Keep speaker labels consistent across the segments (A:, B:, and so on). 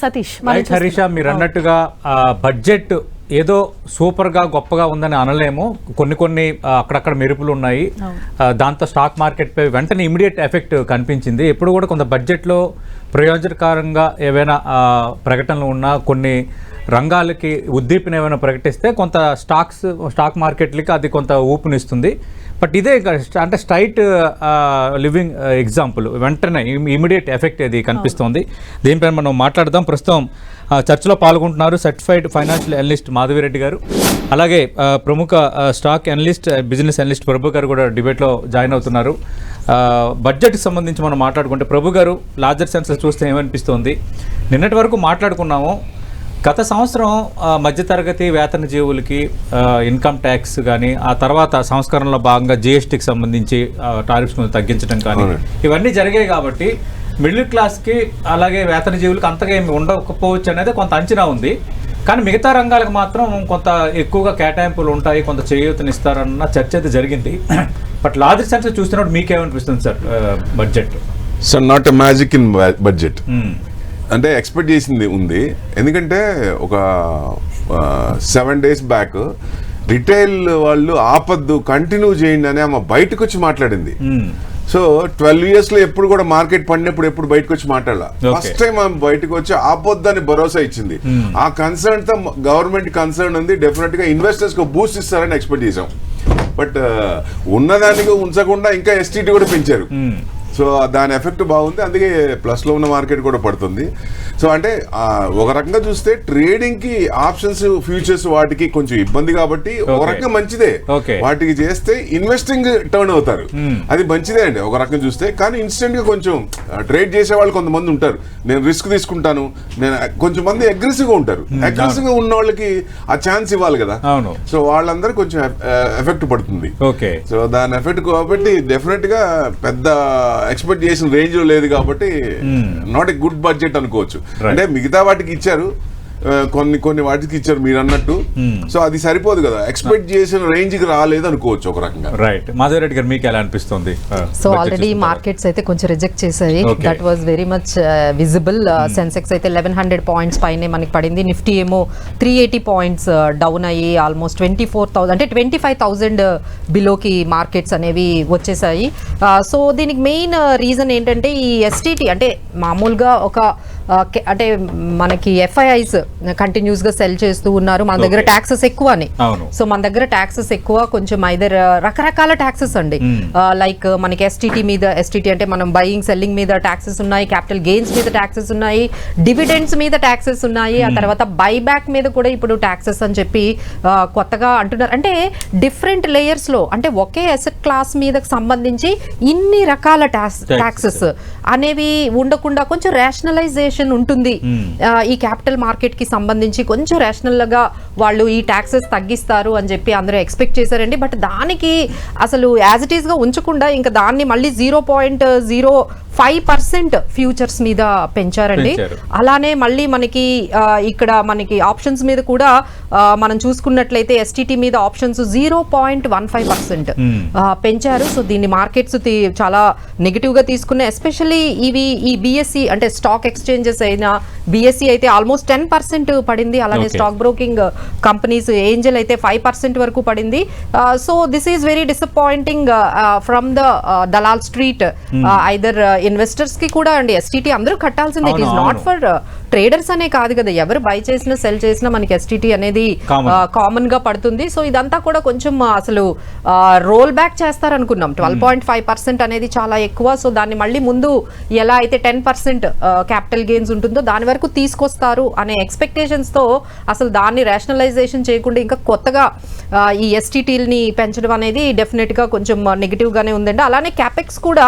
A: సతీష్
B: హరీష మీరు అన్నట్టుగా బడ్జెట్ ఏదో సూపర్గా గొప్పగా ఉందని అనలేము. కొన్ని కొన్ని అక్కడక్కడ మెరుపులు ఉన్నాయి. దాంతో స్టాక్ మార్కెట్ పై వెంటనే ఇమీడియట్ ఎఫెక్ట్ కనిపించింది. ఎప్పుడు కూడా కొంత బడ్జెట్లో ప్రయోజనకరంగా ఏవైనా ప్రకటనలు ఉన్నా కొన్ని రంగాలకి ఉద్దీపన ఏమైనా ప్రకటిస్తే కొంత స్టాక్స్ స్టాక్ మార్కెట్లకి అది కొంత ఊపునిస్తుంది. బట్ ఇదే అంటే స్ట్రైట్ లివింగ్ ఎగ్జాంపుల్. వెంటనే ఇమీడియట్ ఎఫెక్ట్ ఇది కనిపిస్తోంది. దీనిపైన మనం మాట్లాడదాం. ప్రస్తుతం చర్చలో పాల్గొంటున్నారు సర్టిఫైడ్ ఫైనాన్షియల్ అనలిస్ట్ మాధవిరెడ్డి గారు. అలాగే ప్రముఖ stock analyst business analyst Prabhu గారు కూడా డిబేట్లో జాయిన్ అవుతున్నారు. బడ్జెట్కి సంబంధించి మనం మాట్లాడుకుంటే ప్రభు గారు లార్జర్ సెన్సెస్ చూస్తే ఏమనిపిస్తోంది? నిన్నటి వరకు మాట్లాడుకున్నాము. గత సంవత్సరం మధ్యతరగతి వేతన జీవులకి ఇన్కమ్ ట్యాక్స్ కానీ ఆ తర్వాత సంస్కరణలో భాగంగా జిఎస్టీకి సంబంధించి టారిఫ్స్ కొంచెం తగ్గించడం కానీ ఇవన్నీ జరిగాయి కాబట్టి మిడిల్ క్లాస్కి అలాగే వేతన జీవులకి అంతగా ఏమి ఉండకపోవచ్చు అనేది కొంత అంచనా ఉంది. కానీ మిగతా రంగాలకు మాత్రం కొంత ఎక్కువగా కేటాయింపులు ఉంటాయి కొంత చేయూతనిస్తారన్న చర్చ అయితే జరిగింది. బట్ లార్జర్ సెన్స్ చూస్తున్నప్పుడు మీకేమనిపిస్తుంది sir budget?
C: So not a magic in budget. అంటే ఎక్స్పెక్ట్ చేసింది ఉంది. ఎందుకంటే ఒక సెవెన్ డేస్ బ్యాక్ రిటైల్ వాళ్ళు ఆపద్దు కంటిన్యూ చేయండి అని ఆమె బయటకు వచ్చి మాట్లాడింది సో ట్వెల్వ్ ఇయర్స్లో ఎప్పుడు కూడా మార్కెట్ పడినప్పుడు ఎప్పుడు బయటకు వచ్చి మాట్లాడాల. ఫస్ట్ టైం ఆమె బయటకు వచ్చి ఆపొద్దని భరోసా ఇచ్చింది. ఆ కన్సర్న్తో గవర్నమెంట్ కన్సర్న్ ఉంది. డెఫినెట్గా ఇన్వెస్టర్స్కు బూస్ట్ ఇస్తారని ఎక్స్పెక్ట్ చేసాం బట్ ఉన్నదానికి ఉంచకుండా ఇంకా ఎస్టీటీ కూడా పెంచారు. సో దాని ఎఫెక్ట్ బాగుంది. అందుకే ప్లస్లో ఉన్న మార్కెట్ కూడా పడుతుంది. సో అంటే ఒక రకంగా చూస్తే ట్రేడింగ్కి ఆప్షన్స్ ఫ్యూచర్స్ వాటికి కొంచెం ఇబ్బంది కాబట్టి ఒక. రకంగా మంచిదే. వాటికి చేస్తే ఇన్వెస్టింగ్ టర్న్ అవుతారు. అది మంచిదే అండి ఒక రకంగా చూస్తే. కానీ ఇన్స్టెంట్గా కొంచెం ట్రేడ్ చేసే వాళ్ళు కొంతమంది ఉంటారు. నేను రిస్క్ తీసుకుంటాను. నేను కొంచెం మంది అగ్రెసివ్గా ఉంటారు. అగ్రెసివ్గా ఉన్న వాళ్ళకి ఆ ఛాన్స్ ఇవ్వాలి కదా. సో వాళ్ళందరూ కొంచెం ఎఫెక్ట్ పడుతుంది.
B: ఓకే.
C: సో దాని ఎఫెక్ట్ కాబట్టి డెఫినెట్గా పెద్ద ఎక్స్పెక్ట్ చేసిన రేంజ్లో లేదు కాబట్టి నాట్ ఎ గుడ్ బడ్జెట్ అనుకోవచ్చు. అంటే మిగతా వాటికి ఇచ్చారు. కొన్ని కొన్ని వాటికి ఇచ్చారు మీరు అన్నట్టు సో అది సరిపోదు కదా. ఎక్స్పెక్ట్ చేసిన రేంజ్కి రాలేదు అనుకోవచ్చు ఒక రకంగా.
B: రైట్ మాధవరెడ్డి గారు మీకు ఎలా అనిపిస్తుంది
A: సో ఆల్రెడీ మార్కెట్స్ అయితే కొంచెం రిజెక్ట్ చేశాయి. That was very much visible Sensex అయితే లెవెన్ హండ్రెడ్ పాయింట్స్ పైనే మనకి పడింది. నిఫ్టీ ఏమో త్రీ ఎయిటీ పాయింట్స్ డౌన్ అయ్యి ఆల్మోస్ట్ ట్వంటీ ఫోర్ థౌసండ్ అంటే ట్వంటీ ఫైవ్ థౌసండ్ బిలోకి మార్కెట్స్ అనేవి వచ్చేసాయి. సో దీనికి మెయిన్ రీజన్ ఏంటంటే ఈ ఎస్టీటీ అంటే మామూలుగా ఒక uh, అంటే మనకి ఎఫ్ఐఐస్ కంటిన్యూస్గా సెల్ చేస్తూ ఉన్నారు. మన దగ్గర. ట్యాక్సెస్ ఎక్కువ అని. సో మన దగ్గర ట్యాక్సెస్ ఎక్కువ కొంచెం ఐదర్ రకరకాల ట్యాక్సెస్ అండి. లైక్ మనకి ఎస్టీటీ మీద ఎస్టీటీ అంటే మనం బయింగ్ సెల్లింగ్ మీద ట్యాక్సెస్ ఉన్నాయి క్యాపిటల్ గెయిన్స్ మీద ట్యాక్సెస్ ఉన్నాయి డివిడెండ్స్ మీద ట్యాక్సెస్ ఉన్నాయి ఆ తర్వాత బైబ్యాక్ మీద కూడా ఇప్పుడు ట్యాక్సెస్ అని చెప్పి కొత్తగా అంటున్నారు. అంటే డిఫరెంట్ లేయర్స్లో అంటే ఒకే అసెట్ క్లాస్ మీద సంబంధించి ఇన్ని రకాల ట్యాక్సెస్ అనేవి ఉండకుండా కొంచెం రేషనలైజేషన్ ఉంటుంది. ఆ, ఈ క్యాపిటల్ మార్కెట్కి సంబంధించి కొంచెం రేషనల్గా వాళ్ళు ఈ ట్యాక్సెస్ తగ్గిస్తారు అని చెప్పి అందరూ ఎక్స్పెక్ట్ చేశారండి. బట్ దానికి అసలు యాజ్ ఇట్ ఈస్గా ఉంచకుండా ఇంకా దాన్ని మళ్ళీ zero point zero five percent futures మీద పెంచారండి.
B: పెంచారు.
A: అలానే మళ్ళీ మనకి ఇక్కడ మనకి ఆప్షన్స్ మీద కూడా మనం చూసుకున్నట్లయితే ఎస్టీటీ మీద options zero point one five percent పెంచారు. సో దీన్ని మార్కెట్స్ చాలా నెగిటివ్గా తీసుకున్న ఎస్పెషల్లీ ఇవి ఈ బిఎస్సి అంటే స్టాక్ ఎక్స్చేంజెస్ అయినా బిఎస్సి అయితే ఆల్మోస్ట్ టెన్ పర్సెంట్ పడింది. అలానే. స్టాక్ బ్రోకింగ్ కంపెనీస్ ఏంజల్ అయితే ఫైవ్ పర్సెంట్ వరకు పడింది. So this is very disappointing from the Dalal street either ఇన్వెస్టర్స్కి కూడా అండి. ఎస్టీటీ అందరూ కట్టాల్సిందే. It is not for traders అనే కాదు కదా. ఎవరు బై చేసినా సెల్ చేసినా మనకి ఎస్టీటీ అనేది. కామన్గా పడుతుంది. సో ఇదంతా కూడా కొంచెం ఆ, అసలు రోల్ బ్యాక్ చేస్తారనుకున్నాం. ట్వెల్వ్ పాయింట్ ఫైవ్ పర్సెంట్ అనేది చాలా ఎక్కువ. సో దాన్ని మళ్ళీ ముందు ఎలా అయితే టెన్ పర్సెంట్ క్యాపిటల్ గెయిన్స్ ఉంటుందో దాని వరకు తీసుకొస్తారు అనే ఎక్స్పెక్టేషన్స్తో అసలు దాన్ని రేషనలైజేషన్ చేయకుండా ఇంకా కొత్తగా ఈ ఎస్టీటీని పెంచడం అనేది డెఫినెట్గా కొంచెం నెగిటివ్ గానే ఉందండి. అలానే క్యాపెక్స్ కూడా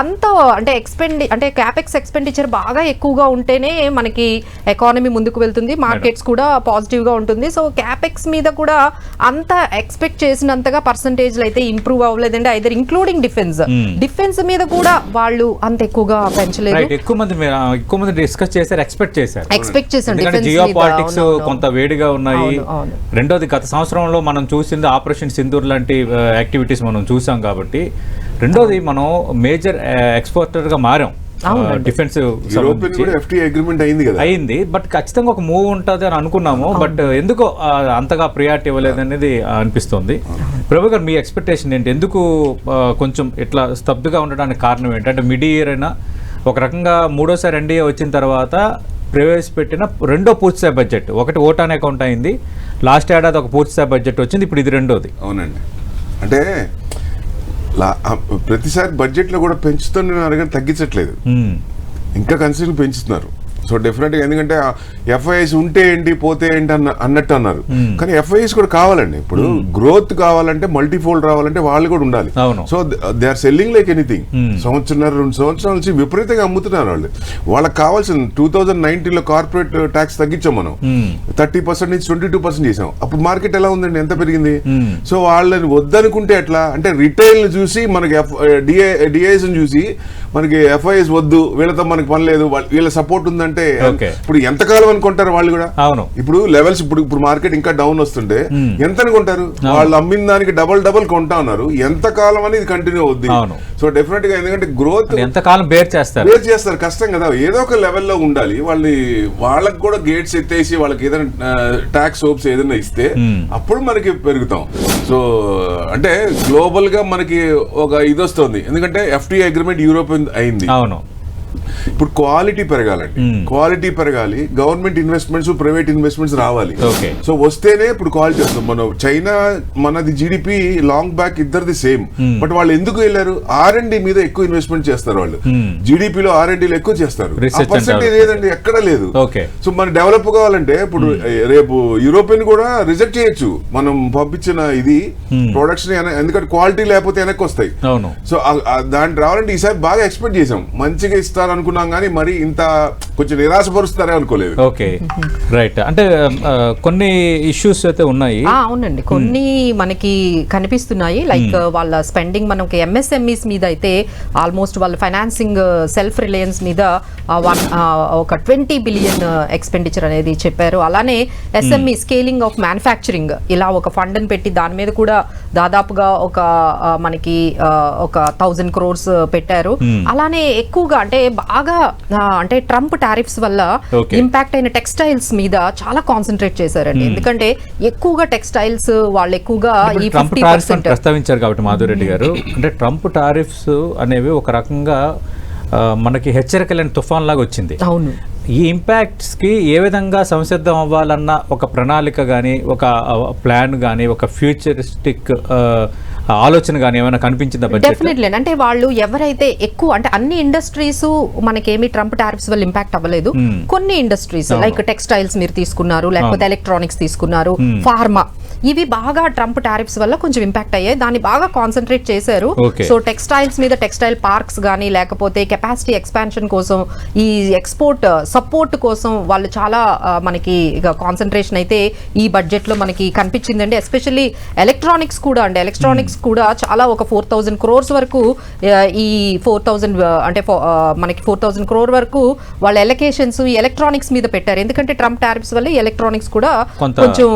A: అంత అంటే ఎక్స్పెండి అంటే క్యాపెక్స్ ఎక్స్పెండిచర్ బాగా ఎక్కువగా ఉంటేనే మనకి ఎకానమీ ముందుకు వెళ్తుంది మార్కెట్స్ కూడా పాజిటివ్గా ఉంటుంది. సో క్యాపెక్స్ మీద కూడా అంత ఎక్స్పెక్ట్ చేసినంతగా పర్సంటేజ్ అయితే ఇంప్రూవ్ అవ్వలేదండి ఐదర్ ఇంక్లూడింగ్ డిఫెన్స్ డిఫెన్స్ మీద కూడా వాళ్ళు అంత ఎక్కువగా పెంచలేదు.
B: ఎక్కువ మంది ఎక్కువ మంది డిస్కస్ చేశారు ఎక్స్పెక్ట్ చేశారు.
A: Expect defense
B: geopolitics. కొంత వేడిగా ఉన్నాయి. రెండోది గత సంవత్సరంలో మనం చూసింది ఆపరేషన్ సింధూర్ లాంటి యాక్టివిటీస్ మనం చూసాం కాబట్టి. రెండోది మనం మేజర్ ఎక్స్పోర్టర్గా మారాం. డిఫెన్సివ్
C: యూరోపియన్ కూడా ఎఫ్టీ అగ్రిమెంట్ అయింది కదా.
B: అయింది. బట్ ఖచ్చితంగా ఒక మూవ్ ఉంటుంది అని అనుకున్నాము. బట్ ఎందుకో అంతగా ప్రియారిటీ ఇవ్వలేదు అనేది అనిపిస్తుంది. ప్రభు గారు మీ ఎక్స్పెక్టేషన్ ఏంటి? ఎందుకు కొంచెం ఇట్లా స్తబ్దుగా ఉండడానికి కారణం ఏంటి? అంటే మిడ్ ఇయర్ అయినా ఒక రకంగా మూడోసారి ఎన్డీఏ వచ్చిన తర్వాత ప్రవేశపెట్టిన రెండో పూర్తిస్థాయి బడ్జెట్. ఒకటి ఓటాన్ అకౌంట్ అయింది లాస్ట్ ఏడాది ఒక పూర్తిస్థాయి బడ్జెట్ వచ్చింది ఇప్పుడు ఇది రెండోది.
C: అవునండి. అంటే ప్రతిసారి బడ్జెట్లో కూడా పెంచుతున్నారు కానీ తగ్గించట్లేదు. ఇంకా కన్సిడర్ పెంచుతున్నారు. సో డెఫినెట్గా ఎందుకంటే ఎఫ్ఐఎస్ ఉంటే ఏంటి పోతే ఏంటి అన్న అన్నట్టు అన్నారు. కానీ ఎఫ్ఐఎస్ కూడా కావాలండి. ఇప్పుడు గ్రోత్ కావాలంటే మల్టీఫోల్డ్ రావాలంటే వాళ్ళు కూడా ఉండాలి. So they are selling like anything
B: Hmm.
C: సంవత్సరాలు రెండు సంవత్సరాల నుంచి విపరీతంగా అమ్ముతున్నారు వాళ్ళు. వాళ్ళకి కావాల్సిన టూ థౌజండ్ నైన్టీన్లో కార్పొరేట్ ట్యాక్స్ తగ్గించాం మనం. థర్టీ పర్సెంట్ నుంచి ట్వంటీ టూ పర్సెంట్ చేసాం. అప్పుడు మార్కెట్ ఎలా ఉందండి? ఎంత పెరిగింది?
B: Hmm.
C: సో వాళ్ళని వద్దనుకుంటే ఎట్లా? అంటే రిటైల్ చూసి మనకి డిఐ డిఐఎస్ చూసి మనకి ఎఫ్ఐఎస్ వద్దు వీళ్ళతో మనకి పని లేదు వాళ్ళ- వీళ్ళ సపోర్ట్ ఉందంటే
B: Okay.
C: ఇప్పుడు ఎంతకాలం అనుకుంటారు వాళ్ళు కూడా?
B: అవును.
C: ఇప్పుడు లెవెల్స్ ఇప్పుడు ఇప్పుడు మార్కెట్ ఇంకా డౌన్ వస్తుంటే ఎంత అనుకుంటారు? వాళ్ళు అమ్మిన దానికి డబల్ డబల్ కొంటా ఉన్నారు. ఎంత కాలం అని ఇది కంటిన్యూ అవుద్ది. సో డెఫినెట్గా ఎందుకంటే గ్రోత్
B: అంటే ఎంతకాలం బేర్ చేస్తారు?
C: వేర్ చేస్తారు. కష్టం కదా. ఏదో ఒక లెవెల్లో ఉండాలి. వాళ్ళని వాళ్ళకి కూడా గేట్స్ ఎత్తేసి వాళ్ళకి ఏదైనా ట్యాక్స్ హోప్స్ ఏదైనా ఇస్తే. అప్పుడు మనకి పెరుగుతాం. సో అంటే గ్లోబల్గా మనకి ఒక ఇది వస్తుంది. ఎందుకంటే ఎఫ్టీ అగ్రిమెంట్ యూరోప్ అయింది.
B: అవును.
C: ఇప్పుడు క్వాలిటీ పెరగాలండి
B: Hmm.
C: క్వాలిటీ పెరగాలి గవర్నమెంట్ ఇన్వెస్ట్మెంట్స్ ప్రైవేట్ ఇన్వెస్ట్మెంట్స్ రావాలి. సో వస్తేనే ఇప్పుడు క్వాలిటీ వస్తుంది మనం చైనా మనది జీడిపి లాంగ్ బ్యాక్ ఇద్దరిది సేమ్
B: Hmm.
C: బట్ వాళ్ళు ఎందుకు వెళ్ళారు ఆర్ అండ్ మీద ఎక్కువ ఇన్వెస్ట్మెంట్ చేస్తారు వాళ్ళు
B: Hmm.
C: జీడిపిలో ఆర్ అండ్ ఎక్కువ చేస్తారు పర్సెంటేజ్. లేదండి ఎక్కడ లేదు. సో మన డెవలప్ కావాలంటే ఇప్పుడు రేపు యూరోపియన్ కూడా రిజెక్ట్ చేయొచ్చు మనం పంపించిన ఇది
B: Hmm.
C: ప్రొడక్షన్ ఎందుకంటే క్వాలిటీ లేకపోతే వెనక్కి వస్తాయి సో దాంట్లో రావాలంటే ఈసారి బాగా ఎక్స్పెక్ట్ చేసాం మంచిగా ఇస్తారు అనుకున్నాం కానీ మరి ఇంత కొంచెం నిరాశపరుస్తారే అనుకోలేదు.
B: ఓకే. రైట్. అంటే కొన్ని ఇష్యూస్ అయితే ఉన్నాయి.
A: ఆ, అవునండి. కొన్ని మనకి కనిపిస్తున్నాయి. లైక్ వాళ్ళ స్పెండింగ్ మనకి ఎంఎస్ఎంఈస్ మీద అయితే ఆల్మోస్ట్ వాళ్ళ ఫైనాన్సింగ్ సెల్ఫ్ రిలయన్స్ మీద వన్ ఒక ట్వంటీ బిలియన్ ఎక్స్పెండిచర్ అనేది చెప్పారు. అలానే ఎస్ఎంఈ స్కేలింగ్ ఆఫ్ మ్యానుఫ్యాక్చరింగ్. ఇలా ఒక ఫండ్ అని పెట్టి దాని మీద కూడా దాదాపుగా ఒక మనకి ఒక థౌజండ్ క్రోర్స్ పెట్టారు. అలానే ఎక్కువగా అంటే బాగా అంటే ట్రంప్ టారిఫ్స్ వల్ల. ఇంపాక్ట్ అయిన టెక్స్టైల్స్ మీద చాలా కాన్సన్ట్రేట్ చేశారండి. ఎందుకంటే ఎక్కువగా టెక్స్టైల్స్ వాళ్ళు ఎక్కువగా ఈ
B: ట్రంప్
A: ఫిఫ్టీ పర్సెంట్
B: ప్రస్తావించారు కాబట్టి మాధురెడ్డి గారు. అంటే ట్రంప్ టారిఫ్స్ అనేవి ఒక రకంగా మనకి హెచ్చరికలేని తుఫాన్ లాగా వచ్చింది.
A: అవును.
B: ఈ ఇంపాక్ట్స్కి ఏ విధంగా సంసిద్ధం అవ్వాలన్న ఒక ప్రణాళిక కానీ ఒక ప్లాన్ కానీ ఒక ఫ్యూచరిస్టిక్ ఆలోచన కానీ ఏమైనా కనిపించిందా
A: డెఫినెట్లీ అంటే వాళ్ళు ఎవరైతే ఎక్కువ అంటే అన్ని ఇండస్ట్రీస్ మనకేమి ట్రంప్ టారిఫ్స్ వల్ల ఇంపాక్ట్ అవ్వలేదు.
B: Hmm.
A: కొన్ని ఇండస్ట్రీస్. లైక్ టెక్స్టైల్స్ మీరు తీసుకున్నారు లేకపోతే ఎలక్ట్రానిక్స్ తీసుకున్నారు ఫార్మా ఇవి బాగా ట్రంప్ టారిఫ్స్ వల్ల కొంచెం ఇంపాక్ట్ అయ్యాయి. దాన్ని బాగా కాన్సన్ట్రేట్ చేశారు. సో టెక్స్టైల్స్ మీద టెక్స్టైల్ పార్క్స్ కానీ లేకపోతే కెపాసిటీ ఎక్స్పాన్షన్ కోసం ఈ ఎక్స్పోర్ట్ సపోర్ట్ కోసం వాళ్ళు చాలా ఆ, మనకి కాన్సన్ట్రేషన్ అయితే ఈ బడ్జెట్లో మనకి కనిపించిందండి. ఎస్పెషల్లీ ఎలక్ట్రానిక్స్ కూడా అండి. ఎలక్ట్రానిక్స్ కూడా చాలా ఒక ఫోర్ థౌజండ్ క్రోర్స్ వరకు ఆ, ఈ ఫోర్ థౌజండ్ అంటే మనకి ఫోర్ థౌజండ్ క్రోర్ వరకు వాళ్ళ ఎలకేషన్స్ ఈ ఎలక్ట్రానిక్స్ మీద పెట్టారు. ఎందుకంటే ట్రంప్ టారిఫ్స్ వల్ల ఎలక్ట్రానిక్స్ కూడా కొంచెం.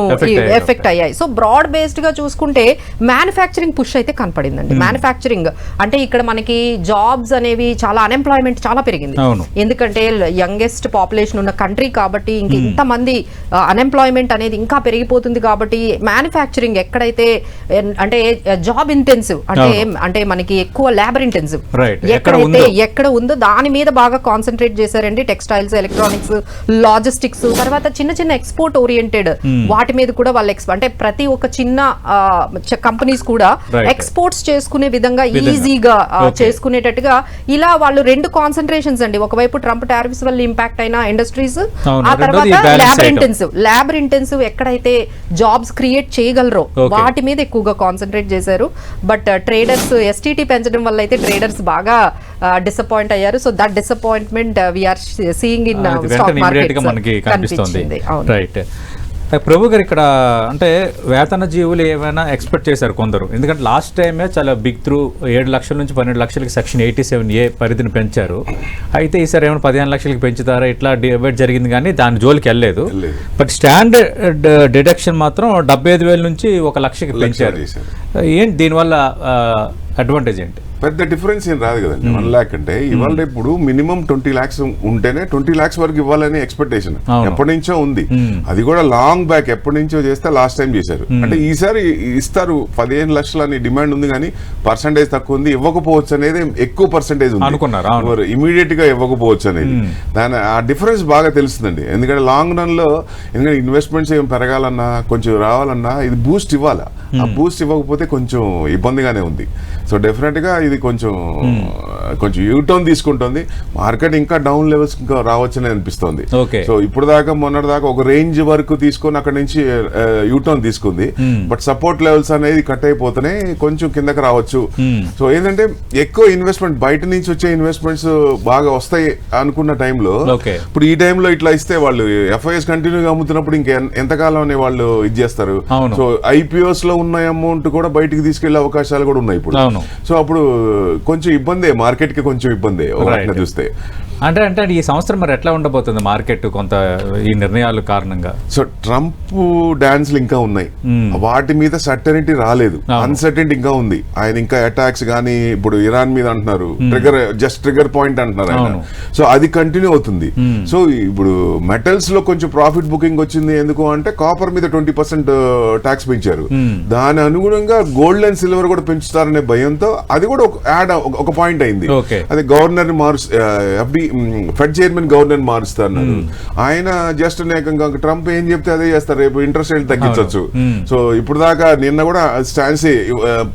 A: ఎఫెక్ట్ అయ్యాయి. సో బ్రాడ్ బేస్డ్గా చూసుకుంటే మ్యానుఫ్యాక్చరింగ్ పుష్ అయితే కనపడిందండి. మ్యానుఫ్యాక్చరింగ్ అంటే ఇక్కడ మనకి జాబ్స్ అనేవి చాలా అన్ఎంప్లాయ్మెంట్ చాలా పెరిగింది. ఎందుకంటే యంగెస్ట్ పాపులేషన్ ఉన్న కంట్రీ కాబట్టి ఇంక ఇంతమంది అన్ఎంప్లాయ్మెంట్ అనేది ఇంకా పెరిగిపోతుంది కాబట్టి మ్యానుఫ్యాక్చరింగ్ ఎక్కడైతే అంటే జాబ్ ఇంటెన్సివ్ అంటే అంటే మనకి ఎక్కువ లేబర్ ఇంటెన్సివ్ ఎక్కడైతే. ఎక్కడ ఉందో దాని మీద బాగా కాన్సన్ట్రేట్ చేశారండి టెక్స్టైల్స్ ఎలక్ట్రానిక్స్ లాజిస్టిక్స్ తర్వాత చిన్న చిన్న ఎక్స్పోర్ట్ ఓరియంటెడ్ వాటి మీద కూడా వాళ్ళు ఎక్స్ అంటే ప్రతి ఒక్క చిన్న కంపెనీస్ కూడా. ఎక్స్పోర్ట్స్ చేసుకునే విధంగా. ఈజీగా. చేసుకునేటట్టుగా ఇలా వాళ్ళు రెండు కాన్సన్ట్రేషన్స్ అండి ఒకవైపు ట్రంప్ టారిఫ్స్ వల్ల ఇంపాక్ట్ అయిన ఇండస్ట్రీస్. ఆ తర్వాత
B: చేయటం.
A: ఇంటెన్సివ్ లేబర్ ఇంటెన్సివ్ ఎక్కడైతే జాబ్స్ క్రియేట్ చేయగలరో. వాటి మీద ఎక్కువగా కాన్సన్ట్రేట్ చేశారు బట్ ట్రేడర్స్ ఎస్టీటీ పెంచడం వల్ల అయితే ట్రేడర్స్ బాగా డిసప్పాయింట్ అయ్యారు so that disappointment we are seeing in stock
B: మనకి కనిపిస్తుంది రైట్ ప్రభు గారు ఇక్కడ అంటే వేతన జీవులు ఏమైనా ఎక్స్పెక్ట్ చేశారు కొందరు. ఎందుకంటే లాస్ట్ టైమే చాలా బిగ్ త్రూ ఏడు లక్షల నుంచి పన్నెండు లక్షలకి సెక్షన్ ఎయిటీ సెవెన్ ఏ పరిధిని పెంచారు. అయితే ఈసారి ఏమైనా పదిహేను లక్షలకి పెంచుతారా? ఇట్లా డిబేట్ జరిగింది కానీ దాని జోలికి వెళ్ళలేదు. బట్ స్టాండర్డ్ డిడక్షన్ మాత్రం డెబ్బై ఐదు వేల నుంచి ఒక లక్షకి
C: లక్ష
B: పెంచారు. ఏంటి దీనివల్ల అడ్వాంటేజ్ ఏంటి?
C: పెద్ద డిఫరెన్స్ ఏం రాదు కదండి. వన్ ల్యాక్ అంటే ఇవాళ ఇప్పుడు మినిమం ట్వంటీ లాక్స్ ఉంటేనే ట్వంటీ లాక్స్ వరకు ఇవ్వాలని ఎక్స్పెక్టేషన్. ఎప్పటి నుంచో ఉంది. అది కూడా లాంగ్ బ్యాక్ ఎప్పటి నుంచో చేస్తే లాస్ట్ టైం చేశారు. అంటే ఈసారి ఇస్తారు పదిహేను లక్షలు అని డిమాండ్ ఉంది కానీ పర్సంటేజ్ తక్కువ ఉంది ఇవ్వకపోవచ్చు అనేది ఎక్కువ పర్సంటేజ్ ఉంది. ఇమీడియట్గా ఇవ్వకపోవచ్చు అనేది. దాని ఆ డిఫరెన్స్ బాగా తెలుస్తుందండి. ఎందుకంటే లాంగ్ రన్లో ఎందుకంటే ఇన్వెస్ట్మెంట్స్ ఏం పెరగాలన్నా కొంచెం రావాలన్నా ఇది బూస్ట్ ఇవ్వాలా? ఆ బూస్ట్ ఇవ్వకపోతే కొంచెం ఇబ్బందిగానే ఉంది. సో డెఫినెట్గా ఇది కొంచెం కొంచెం యూటర్న్ తీసుకుంటుంది. మార్కెట్ ఇంకా డౌన్ లెవెల్స్ ఇంకా రావచ్చని అనిపిస్తుంది. సో ఇప్పుడు దాకా మొన్నటి దాకా ఒక రేంజ్ వరకు తీసుకొని అక్కడ నుంచి యూటర్న్ తీసుకుంది. బట్ సపోర్ట్ లెవెల్స్ అనేది కట్ అయిపోతేనే కొంచెం కిందకి రావచ్చు. సో ఏంటంటే ఎక్కువ ఇన్వెస్ట్మెంట్ బయట నుంచి వచ్చే ఇన్వెస్ట్మెంట్స్ బాగా వస్తాయి అనుకున్న టైంలో. ఇప్పుడు ఈ టైంలో ఇట్లా ఇస్తే వాళ్ళు ఎఫ్ఐఎస్ కంటిన్యూగా అమ్ముతున్నప్పుడు ఇంకా ఎంతకాలం అని వాళ్ళు ఇది చేస్తారు. సో ఐపీఓస్లో ఉన్న అమౌంట్ కూడా బయటికి తీసుకెళ్ళే అవకాశాలు కూడా ఉన్నాయి ఇప్పుడు. సో అప్పుడు కొంచెం ఇబ్బందే మార్కెట్కి కొంచెం ఇబ్బందే చూస్తే.
B: అంటే అంటే ఈ సంవత్సరం మరి ఎట్లా ఉండబోతుంది మార్కెట్ కొంత ఈ నిర్ణయాల కారణంగా?
C: సో ట్రంప్ డాన్స్లు ఇంకా ఉన్నాయి.
B: Hmm.
C: వాటి మీద సర్టనిటీ రాలేదు. అన్సర్టనిటీ ఇంకా ఉంది. ఆయన ఇంకా అటాక్స్ కానీ ఇప్పుడు ఇరాన్ మీద అంటున్నారు. ట్రిగర్ జస్ట్ ట్రిగర్ పాయింట్ అంటున్నారు ఆయన. సో అది కంటిన్యూ అవుతుంది. సో ఇప్పుడు మెటల్స్లో కొంచెం ప్రాఫిట్ బుకింగ్ వచ్చింది ఎందుకు అంటే కాపర్ మీద ట్వంటీ పర్సెంట్ ట్యాక్స్ పెంచారు. దాని అనుగుణంగా గోల్డ్ అండ్ సిల్వర్ కూడా పెంచుతారనే భయంతో అది కూడా ఒక యాడ్ ఒక పాయింట్ అయింది. అదే గవర్నర్ మారు ఎఫ్డి ఫెడ్ చైర్మన్ గవర్నర్ మారుస్తున్నారు ఆయన జస్ట్ ఏకంగా ట్రంప్ ఏం చెప్తే అదే చేస్తారు. రేపు ఇంట్రెస్ట్ రేట్ తగ్గించవచ్చు. సో ఇప్పుడు దాకా నిన్న కూడా స్టాన్స్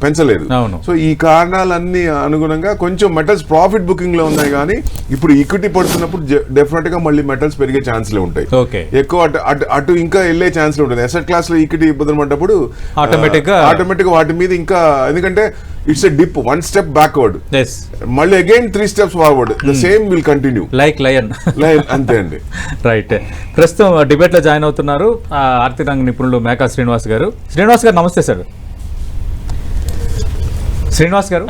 C: పెంచలేదు. సో ఈ కారణాలన్నీ అనుగుణంగా కొంచెం మెటల్స్ ప్రాఫిట్ బుకింగ్లో ఉన్నాయి కానీ ఇప్పుడు ఈక్విటీ పడుతున్నప్పుడు డెఫినెట్గా మళ్ళీ మెటల్స్ పెరిగే ఛాన్స్లే ఉంటాయి. ఎక్కువ అటు అటు ఇంకా వెళ్ళే ఛాన్స్ ఉంటుంది. ఎసెట్ క్లాస్లో ఈక్విటీ ఇబ్బంది పడ్డప్పుడు
B: గా-
C: ఆటోమేటిక్ వాటి మీద ఇంకా ఎందుకంటే it's a dip one step backward. మళ్ళీ again three steps forward. The same will continue.
B: Like lion
C: line అంతే అండి.
B: రైట్ ప్రస్తుతం డిబేట్లో జాయిన్ అవుతున్నారు ఆ, ఆర్థిక రంగ నిపుణులు మేకా శ్రీనివాస్ గారు. శ్రీనివాస్ గారు నమస్తే సార్. శ్రీనివాస్ గారు?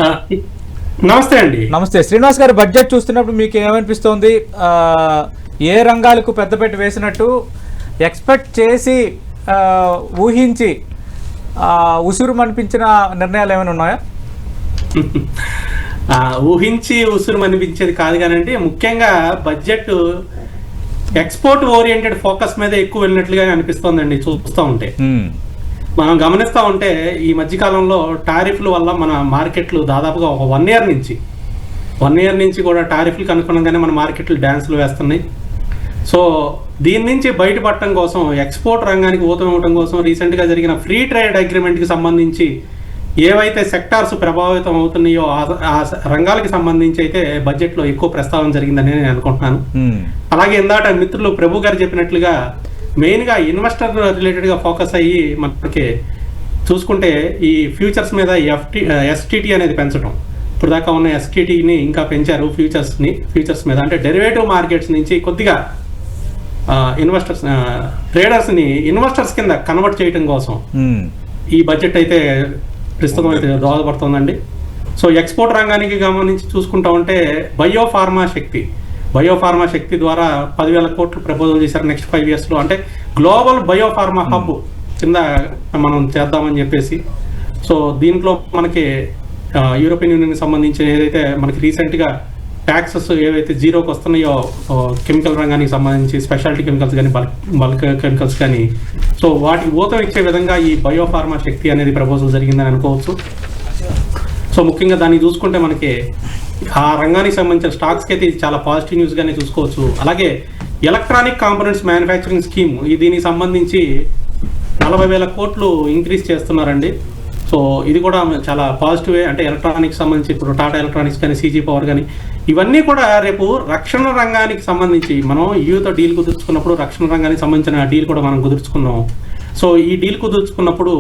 D: నమస్తే అండి.
B: నమస్తే. శ్రీనివాస్ గారు బడ్జెట్ చూస్తున్నప్పుడు మీకు ఏమనిపిస్తోంది? ఆ, ఏ రంగాలకు పెద్దపీట వేసినట్టు ఎక్స్పెక్ట్ చేసి ఆ, ఊహించి ఆ, ఉసురు అనిపించిన నిర్ణయాలు ఏమైనా ఉన్నాయా?
D: ఊహించి ఉసురు అనిపించేది కాదు కానండి. ముఖ్యంగా బడ్జెట్ ఎక్స్పోర్ట్ ఓరియంటెడ్ ఫోకస్ మీద ఎక్కువ వెళ్ళినట్లుగా అనిపిస్తోందండి చూస్తూ ఉంటే. మనం గమనిస్తూ ఉంటే ఈ మధ్యకాలంలో టారిఫ్ల వల్ల మన మార్కెట్లు దాదాపుగా ఒక వన్ ఇయర్ నుంచి వన్ ఇయర్ నుంచి కూడా టారిఫ్లకు అనుగుణంగానే మన మార్కెట్లు డ్యాన్సులు వేస్తున్నాయి. సో దీని నుంచి బయటపడటం కోసం ఎక్స్పోర్ట్ రంగానికి ఊతం ఇవ్వడం కోసం రీసెంట్గా జరిగిన ఫ్రీ ట్రేడ్ అగ్రిమెంట్కి సంబంధించి ఏవైతే సెక్టార్స్ ప్రభావితం అవుతున్నాయో ఆ- రంగాలకి సంబంధించి అయితే బడ్జెట్లో ఎక్కువ ప్రస్తావన జరిగిందని నేను అనుకుంటున్నాను. అలాగే ఇందాట మిత్రులు ప్రభు గారు చెప్పినట్లుగా మెయిన్గా ఇన్వెస్టర్ రిలేటెడ్గా ఫోకస్ అయ్యి మనకి చూసుకుంటే ఈ ఫ్యూచర్స్ మీద ఎఫ్టి ఎస్టిటి అనేది పెంచడం ఇప్పుడు దాకా ఉన్న ఎస్టిటిని ఇంకా పెంచారు ఫ్యూచర్స్ని ఫ్యూచర్స్ మీద అంటే డెరివేటివ్ మార్కెట్స్ నుంచి కొద్దిగా ఇన్వెస్టర్స్ ట్రేడర్స్ని ఇన్వెస్టర్స్ కింద కన్వర్ట్ చేయడం కోసం. ఈ బడ్జెట్ అయితే ప్రస్తుతం అయితే దోహదపడుతుందండి సో ఎక్స్పోర్ట్ రంగానికి గమనించి చూసుకుంటా ఉంటే bio pharma Shakti bio pharma Shakti ద్వారా పదివేల కోట్లు ప్రపోజల్ చేశారు నెక్స్ట్ ఫైవ్ ఇయర్స్లో అంటే గ్లోబల్ బయో ఫార్మా హబ్ కింద మనం చేద్దామని చెప్పేసి. సో దీంట్లో మనకి యూరోపియన్ యూనియన్కి సంబంధించిన ఏదైతే మనకి రీసెంట్గా ట్యాక్సెస్ ఏవైతే జీరోకి వస్తున్నాయో కెమికల్ రంగానికి సంబంధించి స్పెషాలిటీ కెమికల్స్ కానీ బల్క్ బల్క్ కెమికల్స్ కానీ సో వాటి ఊతం ఇచ్చే విధంగా ఈ బయోఫార్మా శక్తి అనేది ప్రపోజల్ జరిగిందని అనుకోవచ్చు. సో ముఖ్యంగా దాన్ని చూసుకుంటే మనకి ఆ రంగానికి సంబంధించిన స్టాక్స్కి అయితే ఇది చాలా పాజిటివ్ న్యూస్గానే చూసుకోవచ్చు. అలాగే ఎలక్ట్రానిక్ కాంపోనెంట్స్ మ్యానుఫ్యాక్చరింగ్ స్కీమ్ దీనికి సంబంధించి నలభై వేల కోట్లు ఇంక్రీజ్ చేస్తున్నారండి. సో ఇది కూడా చాలా పాజిటివ్ అంటే ఎలక్ట్రానిక్స్ సంబంధించి ఇప్పుడు టాటా ఎలక్ట్రానిక్స్ కానీ సీజీ పవర్ కానీ ఇవన్నీ కూడా రేపు రక్షణ రంగానికి సంబంధించి మనం యూతో డీల్ కుదుర్చుకున్నప్పుడు రక్షణ రంగానికి సంబంధించిన డీల్ కూడా మనం కుదుర్చుకున్నాం. సో ఈ డీల్ కుదుర్చుకున్నప్పుడు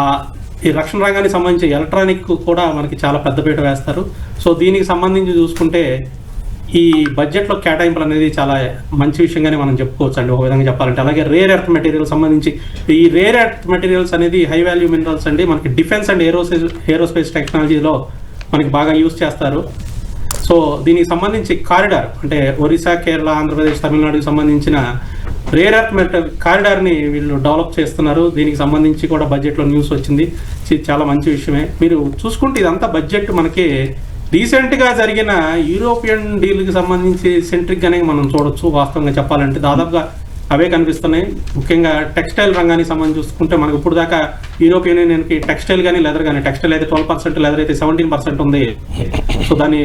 D: ఆ ఈ రక్షణ రంగానికి సంబంధించి ఎలక్ట్రానిక్ కూడా మనకి చాలా పెద్దపీట వేస్తారు. సో దీనికి సంబంధించి చూసుకుంటే ఈ బడ్జెట్లో కేటాయింపులు అనేది చాలా మంచి విషయంగానే మనం చెప్పుకోవచ్చు అండి ఒక విధంగా చెప్పాలంటే. అలాగే రేర్ ఎర్త్ మెటీరియల్ సంబంధించి ఈ రేర్ ఎర్త్ మెటీరియల్స్ అనేది హై వాల్యూ మినరల్స్ అండి. మనకి డిఫెన్స్ అండ్ ఏరోస్పేస్ ఏరోస్పేస్ టెక్నాలజీలో మనకి బాగా యూస్ చేస్తారు. సో దీనికి సంబంధించి కారిడార్ అంటే ఒరిస్సా కేరళ ఆంధ్రప్రదేశ్ తమిళనాడుకి సంబంధించిన రేర్ ఎర్త్ మెటల్ కారిడార్ని వీళ్ళు డెవలప్ చేస్తున్నారు. దీనికి సంబంధించి కూడా బడ్జెట్లో న్యూస్ వచ్చింది. చాలా మంచి విషయమే. మీరు చూసుకుంటే ఇదంతా బడ్జెట్ మనకి రీసెంట్గా జరిగిన యూరోపియన్ డీల్కి సంబంధించి సెంట్రిక్గానే మనం చూడొచ్చు వాస్తవంగా చెప్పాలంటే. దాదాపుగా అవే కనిపిస్తున్నాయి. ముఖ్యంగా టెక్స్టైల్ రంగానికి సంబంధించి చూసుకుంటే మనకు ఇప్పుడు దాకా యూరోపియన్ యూనియన్కి టెక్స్టైల్ కానీ లెదర్ కానీ టెక్స్టైల్ అయితే ట్వెల్వ్ పర్సెంట్ లెదర్ అయితే సెవెంటీన్ పర్సెంట్ ఉంది. సో దాన్ని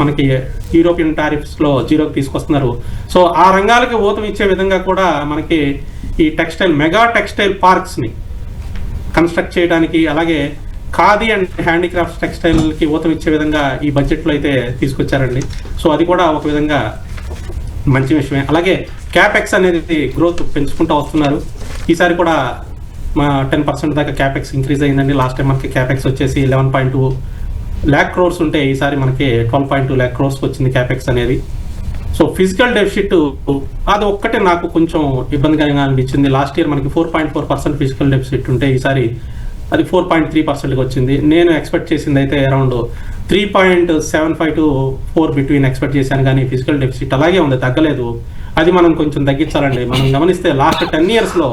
D: మనకి యూరోపియన్ టారిఫ్స్లో జీరోకి తీసుకొస్తున్నారు. సో ఆ రంగాలకి ఊతం ఇచ్చే విధంగా కూడా మనకి ఈ టెక్స్టైల్ మెగా టెక్స్టైల్ పార్క్స్ని కన్స్ట్రక్ట్ చేయడానికి అలాగే ఖాదీ అండ్ హ్యాండిక్రాఫ్ట్స్ టెక్స్టైల్కి ఊతం ఇచ్చే విధంగా ఈ బడ్జెట్లో అయితే తీసుకొచ్చారండి. సో అది కూడా ఒక విధంగా మంచి విషయమే. అలాగే క్యాపెక్స్ అనేది గ్రోత్ పెంచుకుంటూ వస్తున్నారు. ఈసారి కూడా మా టెన్ పర్సెంట్ దాకా క్యాపెక్స్ ఇంక్రీజ్ అయిందండి. లాస్ట్ టైం మనకి క్యాపెక్స్ వచ్చేసి eleven point two lakh crores ఉంటే ఈసారి మనకి twelve point two lakh crores వచ్చింది క్యాపెక్స్ అనేది. సో ఫిజికల్ డెఫిసిట్ అది ఒక్కటే నాకు కొంచెం ఇబ్బందికరంగా అనిపించింది. లాస్ట్ ఇయర్ మనకి four point four percent fiscal deficit ఉంటే ఈసారి అది ఫోర్ పాయింట్ త్రీ పర్సెంట్కి వచ్చింది. నేను ఎక్స్పెక్ట్ చేసింది అయితే around three point seven five to four between expect చేశాను. కానీ ఫిజికల్ డెఫిసిట్ అలాగే ఉంది తగ్గలేదు. అది మనం కొంచెం తగ్గించాలండి. మనం గమనిస్తే లాస్ట్ టెన్ ఇయర్స్లో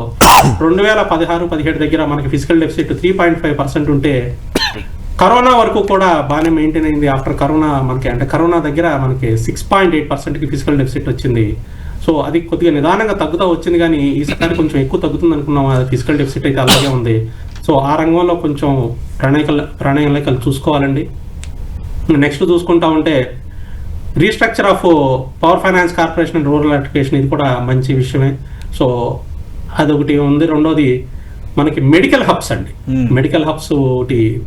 D: రెండు వేల పదహారు పదిహేడు దగ్గర మనకి fiscal deficit three point five percent ఉంటే కరోనా వరకు కూడా బాగానే మెయింటైన్ అయింది. ఆఫ్టర్ కరోనా మనకి అంటే కరోనా దగ్గర మనకి సిక్స్ పాయింట్ ఎయిట్ పర్సెంట్కి ఫిజికల్ డెఫిసిట్ వచ్చింది. సో అది కొద్దిగా నిదానంగా తగ్గుతూ వచ్చింది. కానీ ఈసారి కొంచెం ఎక్కువ తగ్గుతుంది అనుకున్నాం అది ఫిజికల్ డెఫిసిట్ అయితే అలాగే ఉంది. సో ఆ రంగంలో కొంచెం ప్రణాళికలు ప్రణాళికలు చూసుకోవాలండి. నెక్స్ట్ చూసుకుంటా ఉంటే restructure of power finance corporation and rural education ఇది కూడా మంచి విషయమే. సో అదొకటి ఉంది. రెండోది మనకి మెడికల్ హబ్స్ అండి.
B: Hmm.
D: మెడికల్ హబ్స్ ఒకటి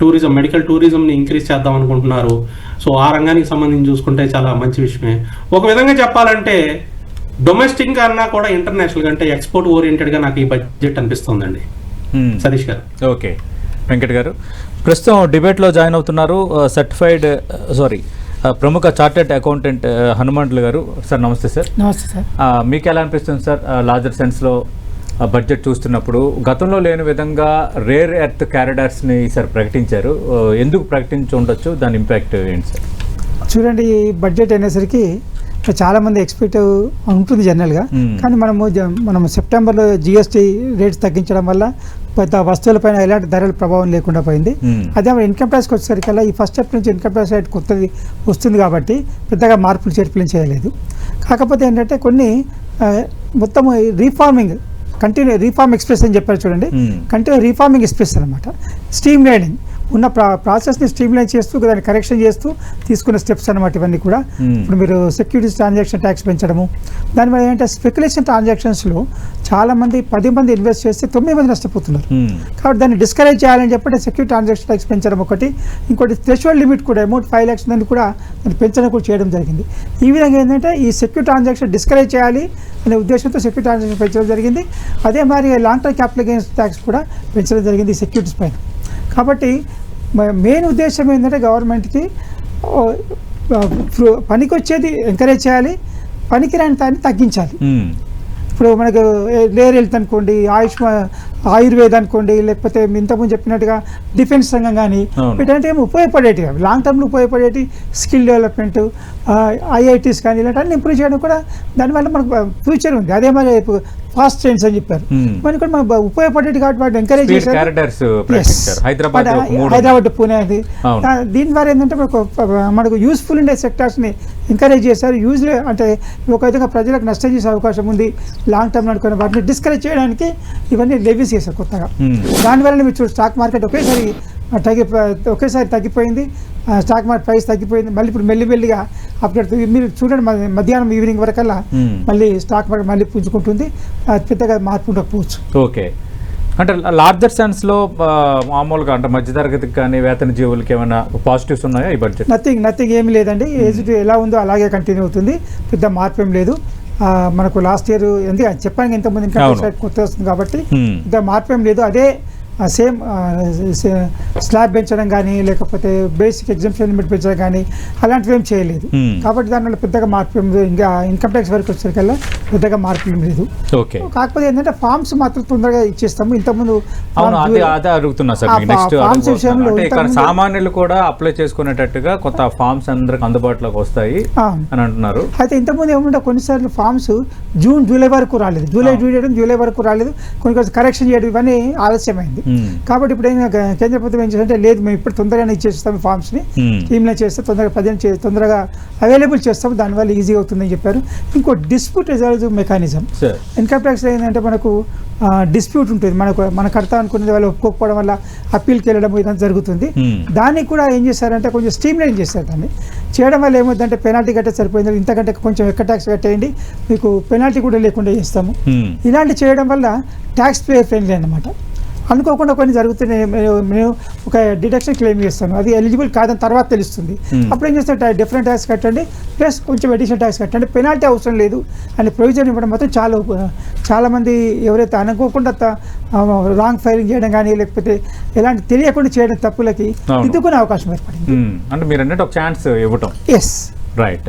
D: టూరిజం మెడికల్ టూరిజంని ఇంక్రీజ్ చేద్దాం అనుకుంటున్నారు. సో ఆ రంగానికి సంబంధించి చూసుకుంటే చాలా మంచి విషయమే. ఒక విధంగా చెప్పాలంటే డొమెస్టిక్ కన్నా కూడా ఇంటర్నేషనల్ కంటే ఎక్స్పోర్ట్ ఓరియంటెడ్గా నాకు ఈ బడ్జెట్ అనిపిస్తుందండి. సతీష్ గారు.
B: ఓకే వెంకట్ గారు. ప్రస్తుతం డిబేట్లో జాయిన్ అవుతున్నారు సర్టిఫైడ్ సారీ ప్రముఖ chartered accountant Hanumanthulu garu. Sir నమస్తే సార్.
E: నమస్తే సార్.
B: మీకు ఎలా అనిపిస్తుంది సార్ లార్జర్ సెన్స్లో బడ్జెట్ చూస్తున్నప్పుడు? గతంలో లేని విధంగా రేర్ ఎర్త్ క్యారిడార్స్ని ఈసారి ప్రకటించారు. ఎందుకు ప్రకటించి ఉండొచ్చు? దాని ఇంపాక్ట్ ఏంటి సార్?
E: చూడండి ఈ బడ్జెట్ అనేసరికి చాలా మంది ఎక్స్పెక్ట్ ఉంటుంది జనరల్గా
B: Hmm.
E: కానీ మనము మనం సెప్టెంబర్లో జిఎస్టీ రేట్స్ తగ్గించడం వల్ల పెద్ద వస్తువులపైన ఎలాంటి ధరల ప్రభావం లేకుండా పోయింది
B: Hmm.
E: అదే మన ఇన్కమ్ ట్యాక్స్కి వచ్చేసరికల్లా ఈ ఫస్ట్ స్టెప్ నుంచి ఇన్కమ్ ట్యాక్స్ రేట్ కొత్తది వస్తుంది కాబట్టి పెద్దగా మార్పులు చేర్పులు చేయలేదు కాకపోతే ఏంటంటే కొన్ని మొత్తం రీఫార్మింగ్ కంటిన్యూ రీఫార్మ్ ఎక్స్ప్రెస్ అని చెప్పారు చూడండి. కంటిన్యూ రీఫార్మింగ్ ఎక్స్ప్రెస్ అనమాట స్ట్రీమ్ లైనింగ్ ఉన్న ప్రా ప్రాసెస్ని స్ట్రీమ్ లైన్ చేస్తూ దాన్ని కరెక్షన్ చేస్తూ తీసుకున్న స్టెప్స్ అనమాట ఇవన్నీ కూడా. ఇప్పుడు మీరు సెక్యూరిటీస్ ట్రాన్సాక్షన్ ట్యాక్స్ పెంచడము. దానివల్ల ఏంటంటే స్పెక్యులేషన్ ట్రాన్సాక్షన్స్లో చాలా మంది పది మంది ఇన్వెస్ట్ చేస్తే తొమ్మిది మంది నష్టపోతున్నారు. కాబట్టి దాన్ని డిస్కరేజ్ చేయాలని చెప్పంటే సెక్యూరిటీ ట్రాన్సాక్షన్ ట్యాక్స్ పెంచడం ఒకటి. ఇంకోటి థ్రెషోల్డ్ లిమిట్ కూడా అమౌంట్ ఫైవ్ ల్యాక్స్ దాన్ని కూడా దాన్ని పెంచడం కూడా చేయడం జరిగింది. ఈ విధంగా ఏంటంటే ఈ సెక్యూరిటీ ట్రాన్సాక్షన్ డిస్కరేజ్ చేయాలి అనే ఉద్దేశంతో సెక్యూరిటీ ట్రాన్సాక్షన్ పెంచడం జరిగింది. అదే మరి long term capital gains tax కూడా పెంచడం జరిగింది ఈ సెక్యూరిటీస్ పైన. కాబట్టి మెయిన్ ఉద్దేశం ఏంటంటే గవర్నమెంట్కి పనికి వచ్చేది ఎంకరేజ్ చేయాలి పనికిరాని దాన్ని తగ్గించాలి. ఇప్పుడు మనకు లేర్ హెల్త్ అనుకోండి ఆయుష్మా ఆయుర్వేద అనుకోండి లేకపోతే ఇంతకుముందు చెప్పినట్టుగా డిఫెన్స్ రంగం కానీ. వీటంటే ఏమి ఉపయోగపడేటివి లాంగ్ టర్మ్లో ఉపయోగపడేటి? స్కిల్ డెవలప్మెంట్ ఐఐటీస్ కానీ ఇలాంటి ఇంప్రూవ్ చేయడం కూడా దానివల్ల మనకు ఫ్యూచర్ ఉంది. అదే మరి ఫాస్ట్ ట్రైన్స్ అని చెప్పారు. మనకి కూడా మనకు ఉపయోగపడేటి కాబట్టి వాటిని ఎంకరేజ్ చేశారు.
B: హైదరాబాద్
E: హైదరాబాద్ పూణే అది. దీని ద్వారా ఏంటంటే మనకు మనకు యూస్ఫుల్ ఉండే సెక్టార్స్ని ఎంకరేజ్ చేశారు. యూజ్ అంటే ఒక విధంగా ప్రజలకు నష్టం చేసే అవకాశం ఉంది. లాంగ్ టర్మ్ అనుకున్న వాటిని డిస్కరేజ్ చేయడానికి ఇవన్నీ లెవీస్ చేశారు కొత్తగా. దానివల్ల మీరు చూడు స్టాక్ మార్కెట్ ఒకేసారి తగ్గి ఒకేసారి తగ్గిపోయింది. స్టాక్ మార్కెట్ ప్రైస్ తగ్గిపోయింది. మళ్ళీ ఇప్పుడు మెల్లిమెల్లిగా అప్డేట్ మీరు చూడండి మధ్యాహ్నం ఈవినింగ్ వరకల్లా. మళ్ళీ స్టాక్ మార్కెట్ మళ్ళీ పుంజుకుంటుంది. పెద్దగా మార్పు ఉండకపోవచ్చు.
B: ఓకే. అంటే లార్జర్ సెన్స్లో మామూలుగా అంటే మధ్యతరగతికి కానీ వేతన జీవులకి ఏమైనా పాజిటివ్స్ ఉన్నాయా ఈ బడ్జెట్
E: నథింగ్ నథింగ్ ఏమీ లేదండి. ఏజ్ ఎలా ఉందో అలాగే కంటిన్యూ అవుతుంది. పెద్ద మార్పు ఏం లేదు. మనకు లాస్ట్ ఇయర్ ఎందుకు చెప్పాను ఇంతకుముందు ఇంకా. కొత్త వస్తుంది కాబట్టి. పెద్ద మార్పు లేదు అదే సేమ్ స్లాబ్ పెంచడం కానీ లేకపోతే బేసిక్ ఎగ్జామ్షన్ లిమిట్ పెంచడం కానీ అలాంటివి ఏం చేయలేదు.
B: Hmm.
E: కాబట్టి దానివల్ల పెద్దగా మార్పు ఏం. ఇంకా ఇన్కమ్ ట్యాక్స్ వరకు వచ్చేసరికల్లా పెద్దగా మార్పు ఏం లేదు.
B: ఓకే.
E: కాకపోతే ఏంటంటే ఫామ్స్ మాత్రం తొందరగా ఇచ్చేస్తాము. ఇంతకుముందు
B: అవును
E: form
B: అదే
E: two-
B: అదే అడుగుతున్నా సార్
E: ఆ
B: మీకు నెక్స్ట్
E: ఫా- ఫామ్స్ విషయంలో
B: సామాన్యులు కూడా అప్లై చేసుకునేటట్టుగా కొత్త ఫామ్స్ అందరికి అందుబాటులోకి వస్తాయి. అని అంటున్నారు.
E: అయితే ఇంతకుముందు ఏమంటే కొన్నిసార్లు ఫామ్స్ జూన్ జూలై వరకు రాలేదు. జూలై చేయడం జూలై వరకు రాలేదు. కొన్ని కరెక్షన్ చేయడం ఇవన్నీ ఆలస్యమైంది. కాబట్టి ఇప్పుడు ఏం కేంద్ర ప్రభుత్వం ఏం చేస్తుంటే లేదు మేము ఇప్పుడు తొందరగానే ఇచ్చేస్తాం ఫామ్స్ని.
B: Hmm.
E: స్కీమ్లో చేస్తే తొందరగా పదిహేను తొందరగా అవైలబుల్ చేస్తాం దానివల్ల ఈజీ అవుతుందని చెప్పారు. ఇంకో dispute resolve mechanism income tax ఏంటంటే మనకు డిస్ప్యూట్ ఉంటుంది. మనకు మన కడతా అనుకునేది వాళ్ళు ఒప్పుకోకపోవడం వల్ల అప్పీల్కి వెళ్ళడం ఇదంతా జరుగుతుంది.
B: Hmm.
E: దానికి కూడా ఏం చేశారంటే కొంచెం స్ట్రీమ్ లైన్ చేశారు దాన్ని. చేయడం వల్ల ఏమవుతుందంటే పెనాల్టీ కట్టే సరిపోయింది. ఇంతకంటే కొంచెం ఎక్కువ ట్యాక్స్ కట్టేయండి. మీకు పెనాల్టీ కూడా లేకుండా చేస్తాము.
B: Hmm.
E: ఇలాంటి చేయడం వల్ల ట్యాక్స్ పేయర్ ఫ్రెండ్లీ అన్నమాట. అనుకోకుండా కొన్ని జరుగుతున్నాయి. మేము మేము ఒక డిడక్షన్ క్లెయిమ్ చేస్తాను. అది ఎలిజిబుల్ కాదని తర్వాత తెలుస్తుంది.
B: Hmm.
E: అప్పుడు ఏం చేస్తారు? డిఫరెంట్ ట్యాక్స్ కట్టండి ప్లస్ కొంచెం అడిషనల్ ట్యాక్స్ కట్టండి. పెనాల్టీ అవసరం లేదు. అని ప్రొవిజన్ ఇవ్వడం మాత్రం చాలా ఉప- చాలా మంది ఎవరైతే అనుకోకుండా రాంగ్ ఫైలింగ్ చేయడం కానీ లేకపోతే ఎలాంటి తెలియకుండా చేయడం తప్పులకి. దిద్దుకునే అవకాశం ఏర్పడింది.
B: Hmm. అంటే మీరు అన్నట్టు ఒక ఛాన్స్ ఇవ్వటం.
E: ఎస్
B: రైట్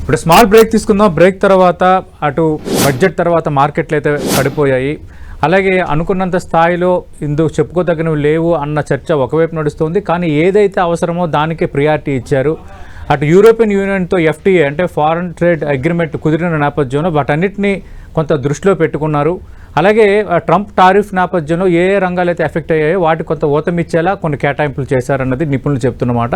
B: ఇప్పుడు స్మాల్ బ్రేక్ తీసుకుందాం. బ్రేక్ తర్వాత అటు బడ్జెట్ తర్వాత మార్కెట్లు అయితే పడిపోయాయి. అలాగే అనుకున్నంత స్థాయిలో ఇందుకు చెప్పుకోదగినవి లేవు అన్న చర్చ ఒకవైపు నడుస్తుంది. కానీ ఏదైతే అవసరమో దానికే ప్రియారిటీ ఇచ్చారు. అటు యూరోపియన్ యూనియన్తో ఎఫ్టీఏ అంటే ఫారెన్ ట్రేడ్ అగ్రిమెంట్ కుదిరిన నేపథ్యంలో వాటన్నిటిని కొంత దృష్టిలో పెట్టుకున్నారు. అలాగే ఆ, ట్రంప్ టారిఫ్ నేపథ్యంలో ఏ ఏ రంగాలు అయితే ఎఫెక్ట్ అయ్యాయో వాటి కొంత ఊతమిచ్చేలా కొన్ని కేటాయింపులు చేశారన్నది నిపుణులు చెప్తున్నమాట.